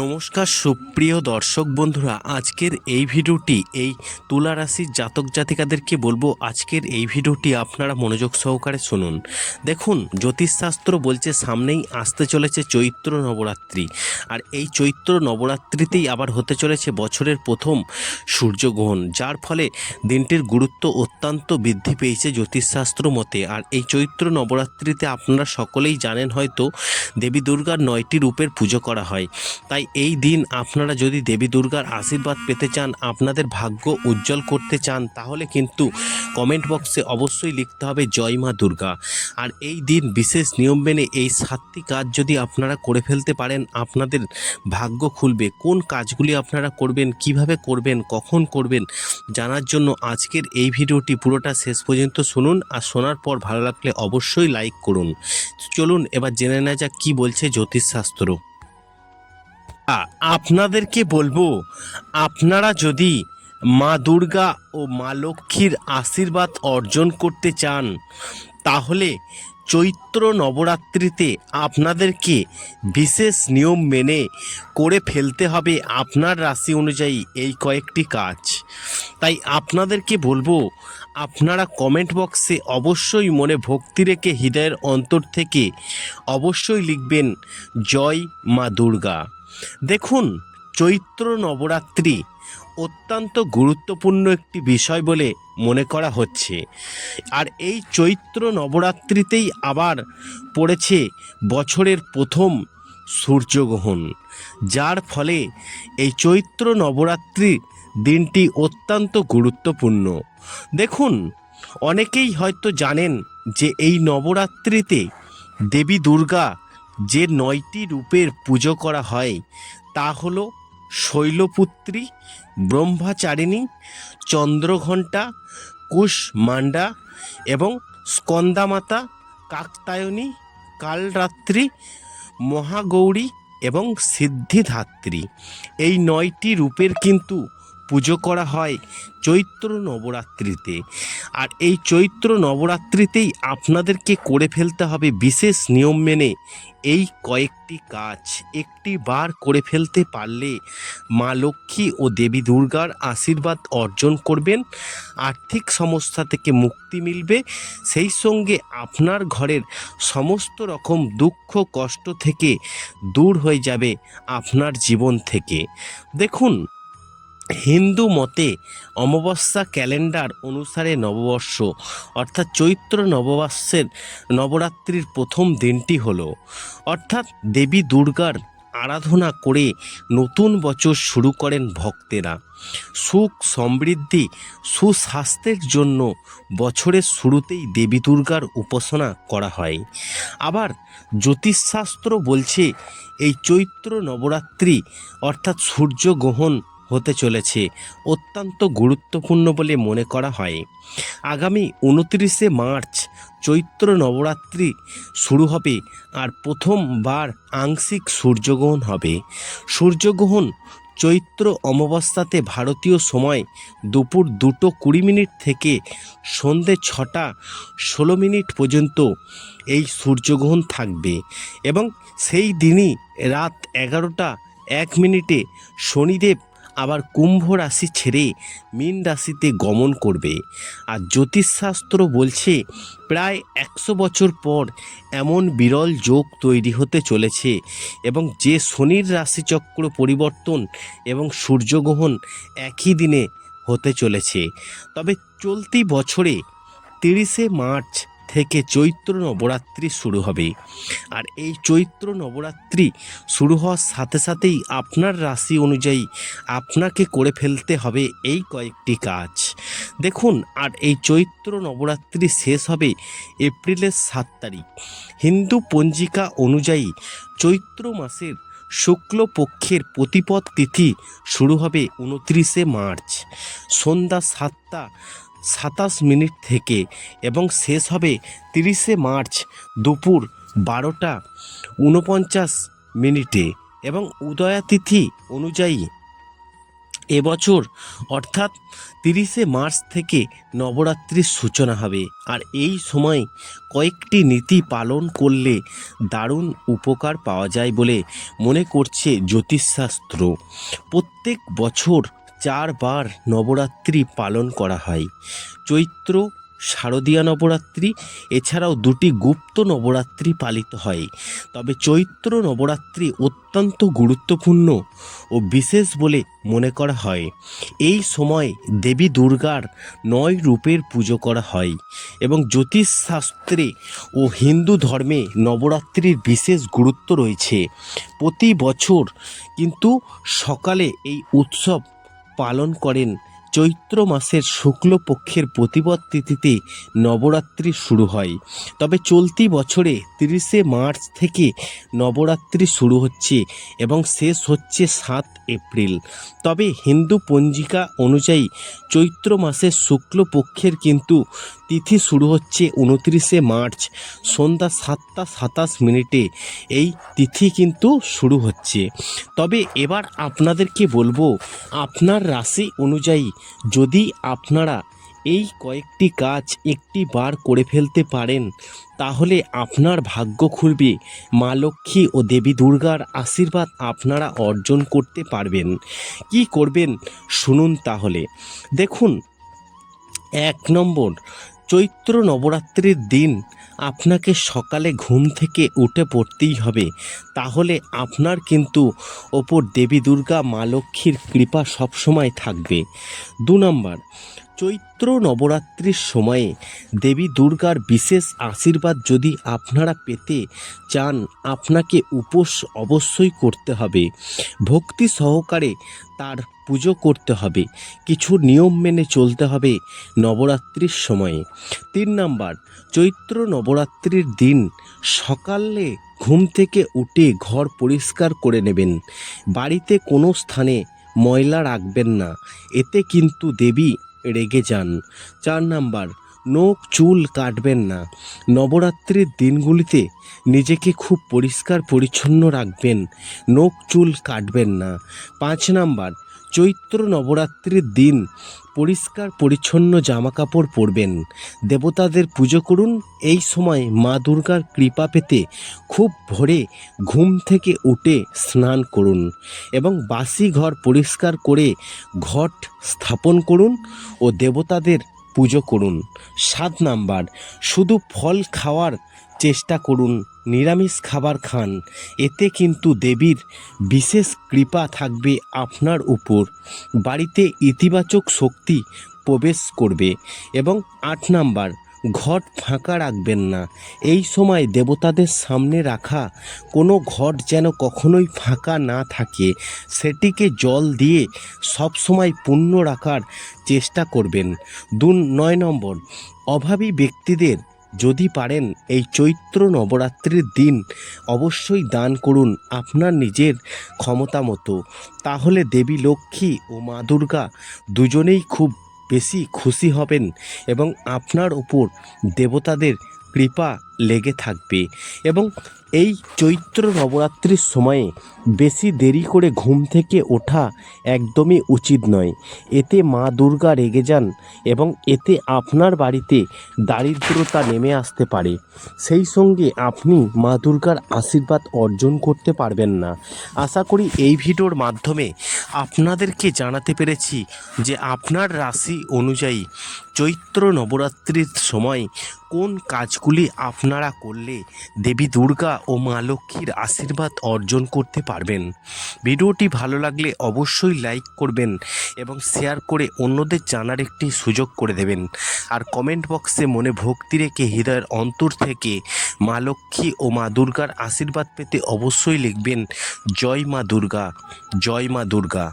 নমস্কার সুপ্রিয় দর্শক বন্ধুরা, আজকের এই ভিডিওটি এই তুলা রাশির জাতক জাতিকাদেরকে বলব, আজকের এই ভিডিওটি আপনারা মনোযোগ সহকারে শুনুন। দেখুন, জ্যোতিষশাস্ত্র বলছে সামনেই আসতে চলেছে চৈত্র নবরাত্রি। আর এই চৈত্র নবরাত্রিতেই আবার হতে চলেছে বছরের প্রথম সূর্যগ্রহণ, যার ফলে দিনটির গুরুত্ব অত্যন্ত বৃদ্ধি পেয়েছে জ্যোতিষশাস্ত্র মতে। আর এই চৈত্র নবরাত্রিতে আপনারা সকলেই জানেন হয়তো দেবী দুর্গার নয়টি রূপের পুজো করা হয়। তাই এই দিন আপনারা যদি দেবী দুর্গার আশীর্বাদ পেতে চান, আপনাদের ভাগ্য উজ্জ্বল করতে চান, তাহলে কিন্তু কমেন্ট বক্সে অবশ্যই লিখতে হবে জয় মা দুর্গা। আর এই দিন বিশেষ নিয়ম মেনে এই সাতটি কাজ যদি আপনারা করে ফেলতে পারেন, আপনাদের ভাগ্য খুলবে। কোন কাজগুলি আপনারা করবেন, কীভাবে করবেন, কখন করবেন, জানার জন্য আজকের এই ভিডিওটি পুরোটা শেষ পর্যন্ত শুনুন। আর শোনার পর ভালো লাগলে অবশ্যই লাইক করুন। চলুন, এবার জেনে নেওয়া যাক কী বলছে জ্যোতিষশাস্ত্র। আপনাদেরকে বলব, আপনারা যদি মা দুর্গা ও মা লক্ষ্মীর আশীর্বাদ অর্জন করতে চান, তাহলে চৈত্র নবরাত্রিতে আপনাদেরকে বিশেষ নিয়ম মেনে করে ফেলতে হবে আপনার রাশি অনুযায়ী এই কয়েকটি কাজ। তাই আপনাদেরকে বলব, আপনারা কমেন্ট বক্সে অবশ্যই মনে ভক্তি রেখে হৃদয়ের অন্তর থেকে অবশ্যই লিখবেন, জয় মা দুর্গা। দেখুন, চৈত্র নবরাত্রি অত্যন্ত গুরুত্বপূর্ণ একটি বিষয় বলে মনে করা হচ্ছে। আর এই চৈত্র নবরাত্রিতেই আবার পড়েছে বছরের প্রথম সূর্যগ্রহণ, যার ফলে এই চৈত্র নবরাত্রি দিনটি অত্যন্ত গুরুত্বপূর্ণ। দেখুন, অনেকেই হয়তো জানেন যে এই নবরাত্রিতে দেবী দুর্গা যে নয়টি রূপের পুজো করা হয়, তা হল শৈলপুত্রী, ব্রহ্মাচারিণী, চন্দ্রঘণ্টা কুশমান্ডা এবং স্কন্দামাতা, কাকতায়নী, কালরাত্রি, মহাগৌরী এবং সিদ্ধিধাত্রী। এই নয়টি রূপের কিন্তু পুজো করা হয় চৈত্র নবরাত্রিতে। আর এই চৈত্র নবরাত্রিতেই আপনাদেরকে করে ফেলতে হবে বিশেষ নিয়ম মেনে। এই কয়েকটি কাজ একটি বার করে ফেলতে পারলে মা লক্ষ্মী ও দেবী দুর্গার আশীর্বাদ অর্জন করবেন, আর্থিক সমস্যা থেকে মুক্তি মিলবে। সেই সঙ্গে আপনার ঘরের সমস্ত রকম দুঃখ, কষ্ট থেকে দূর হয়ে যাবে আপনার জীবন থেকে। দেখুন হিন্দু মতে অমাবস্যা ক্যালেন্ডার অনুসারে নববর্ষ, অর্থাৎ চৈত্র নববর্ষের নবরাত্রির প্রথম দিনটি হলো। অর্থাৎ দেবী দুর্গার আরাধনা করে নতুন বছর শুরু করেন ভক্তেরা। সুখ সমৃদ্ধি, সুস্বাস্থ্যের জন্য বছরের শুরুতেই দেবী দুর্গার উপাসনা করা হয়। আবার জ্যোতিষশাস্ত্র বলছে, এই চৈত্র নবরাত্রি, অর্থাৎ সূর্যগ্রহণ হতে চলেছে, অত্যন্ত গুরুত্বপূর্ণ বলে মনে করা হয়। আগামী উনত্রিশে মার্চ চৈত্র নবরাত্রি শুরু হবে আর প্রথমবার আংশিক সূর্যগ্রহণ হবে। সূর্যগ্রহণ চৈত্র অমাবস্যাতে ভারতীয় সময় দুপুর দুটো কুড়ি মিনিট থেকে সন্ধে ছটা ষোলো মিনিট পর্যন্ত এই সূর্যগ্রহণ থাকবে এবং সেই দিনই রাত এগারোটা এক মিনিটে শনিদেব আবার কুম্ভ রাশি ছেড়ে মীন রাশিতে গমন করবে। আর জ্যোতিষশাস্ত্র বলছে, প্রায় একশো বছর পর এমন বিরল যোগ তৈরি হতে চলেছে এবং যে শনির রাশিচক্র পরিবর্তন এবং সূর্যগ্রহণ একই দিনে হতে চলেছে। তবে চলতি বছরে তিরিশে মার্চ থেকে চৈত্র নবরাত্রি শুরু হবে। আর এই চৈত্র নবরাত্রি শুরু হওয়ার সাথে সাথেই আপনার রাশি অনুযায়ী আপনাকে করে ফেলতে হবে এই কয়েকটি কাজ। দেখুন, আর এই চৈত্র নবরাত্রি শেষ হবে এপ্রিলের সাত তারিখ। হিন্দু পঞ্জিকা অনুযায়ী চৈত্র মাসের শুক্লপক্ষের প্রতিপদ তিথি শুরু হবে উনত্রিশে মার্চ। সন্ধ্যা সাতটা সাতাশ মিনিট থেকে এবং শেষ হবে তিরিশে মার্চ দুপুর বারোটা উনপঞ্চাশ মিনিটে এবং উদয়াতিথি অনুযায়ী এবছর অর্থাৎ তিরিশে মার্চ থেকে নবরাত্রির সূচনা হবে। আর এই সময় কয়েকটি নীতি পালন করলে দারুণ উপকার পাওয়া যায় বলে মনে করছে জ্যোতিষশাস্ত্র। প্রত্যেক বছর চারবার নবরাত্রি পালন করা হয়। চৈত্র, শারদীয়া নবরাত্রি, এছাড়াও দুটি গুপ্ত নবরাত্রি পালিত হয়। তবে চৈত্র নবরাত্রি অত্যন্ত গুরুত্বপূর্ণ ও বিশেষ বলে মনে করা হয়। এই সময় দেবী দুর্গার নয় রূপের পুজো করা হয় এবং জ্যোতিষশাস্ত্রে ও হিন্দু ধর্মে নবরাত্রির বিশেষ গুরুত্ব রয়েছে। প্রতি বছর কিন্তু সকালে এই উৎসব পালন করেন। চৈত্র মাসের শুক্লপক্ষের প্রতিপদ তিথিতে নবরাত্রি শুরু হয়। তবে চলতি বছরে তিরিশে মার্চ থেকে নবরাত্রি শুরু হচ্ছে এবং শেষ হচ্ছে সাত এপ্রিল। তবে হিন্দু পঞ্জিকা অনুযায়ী চৈত্র মাসের শুক্লপক্ষের কিন্তু তিথি শুরু হচ্ছে উনত্রিশে মার্চ, সন্ধ্যা সাতটা সাতাশ মিনিটে। এই তিথি কিন্তু শুরু হচ্ছে। তবে এবার আপনাদেরকে বলব, আপনার রাশি অনুযায়ী যদি আপনারা এই কয়েকটি কাজ একটি বার করে ফেলতে পারেন, তাহলে আপনার ভাগ্য খুলবে। মা লক্ষ্মী ও দেবী দুর্গার আশীর্বাদ আপনারা অর্জন করতে পারবেন। কি করবেন? শুনুন তাহলে। দেখুন, এক নম্বর চৈত্র নবরাত্রির দিন আপনাকে সকালে ঘুম থেকে উঠে পড়তেই হবে। তাহলে আপনার কিন্তু ওপর দেবী দুর্গা, মা লক্ষ্মীর কৃপা সবসময় থাকবে। দু নম্বর, চৈত্র নবরাত্রির সময়ে দেবী দুর্গার বিশেষ আশীর্বাদ যদি আপনারা পেতে চান, আপনাকে উপোস অবশ্যই করতে হবে। ভক্তি সহকারে তার পুজো করতে হবে। কিছু নিয়ম মেনে চলতে হবে নবরাত্রির সময়ে। তিন নাম্বার, চৈত্র নবরাত্রির দিন সকালে ঘুম থেকে উঠে ঘর পরিষ্কার করে নেবেন। বাড়িতে কোনো স্থানে ময়লা রাখবেন না। এতে কিন্তু দেবী রেগে যান। চার নাম্বার, নখ চুল কাটবেন না। নবরাত্রির দিনগুলিতে নিজেকে খুব পরিষ্কার পরিচ্ছন্ন রাখবেন। নখ চুল কাটবেন না। পাঁচ নাম্বার চৈত্র নবরাত্রির দিন পরিষ্কার পরিচ্ছন্ন জামাকাপড় পরবেন। দেবতাদের পুজো করুন। এই সময় মা দুর্গার কৃপা পেতে খুব ভোরে ঘুম থেকে উঠে স্নান করুন এবং বাসি ঘর পরিষ্কার করে ঘট স্থাপন করুন ও দেবতাদের পুজো করুন। সাত নাম্বার, শুধু ফল খাওয়ার চেষ্টা করুন, নিরামিষ খাবার খান। এতে কিন্তু দেবীর বিশেষ কৃপা থাকবে আপনার উপর। বাড়িতে ইতিবাচক শক্তি প্রবেশ করবে এবং আট নাম্বার, ঘট ফাঁকা রাখবেন না। এই সময় দেবতাদের সামনে রাখা কোনো ঘট যেন কখনোই ফাঁকা না থাকে, সেটিকে জল দিয়ে সব সময় পূর্ণ রাখার চেষ্টা করবেন। দু নয় নম্বর, অভাবী ব্যক্তিদের যদি পারেন এই চৈত্র নবরাত্রির দিন অবশ্যই দান করুন আপনার নিজের ক্ষমতা মতো। তাহলে দেবী লক্ষ্মী ও মা দুর্গা দুজনেই খুব বেশি খুশি হবেন এবং আপনার উপর দেবতাদের কৃপা লেগে থাকবে এবং এই চৈত্র নবরাত্রির সময়ে বেশি দেরি করে ঘুম থেকে ওঠা একদমই উচিত নয়। এতে মা দুর্গা রেগে যান এবং এতে আপনার বাড়িতে দারিদ্রতা নেমে আসতে পারে। সেই সঙ্গে আপনি মা দুর্গার আশীর্বাদ অর্জন করতে পারবেন না। আশা করি এই ভিডিওর মাধ্যমে আপনাদেরকে জানাতে পেরেছি যে আপনার রাশি অনুযায়ী চৈত্র নবরাত্রির সময় কোন কাজগুলি আপনারা করলে দেবী দুর্গা ও মা লক্ষ্মীর আশীর্বাদ অর্জন করতে পারবেন। ভিডিওটি ভালো লাগলে অবশ্যই লাইক করবেন এবং শেয়ার করে অন্যদের জানার একটি সুযোগ করে দেবেন। আর কমেন্ট বক্সে মনে ভক্তি রেখে হৃদয়ের অন্তর থেকে মা লক্ষ্মী ও মা দুর্গার আশীর্বাদ পেতে অবশ্যই লিখবেন, জয় মা দুর্গা, জয় মা দুর্গা।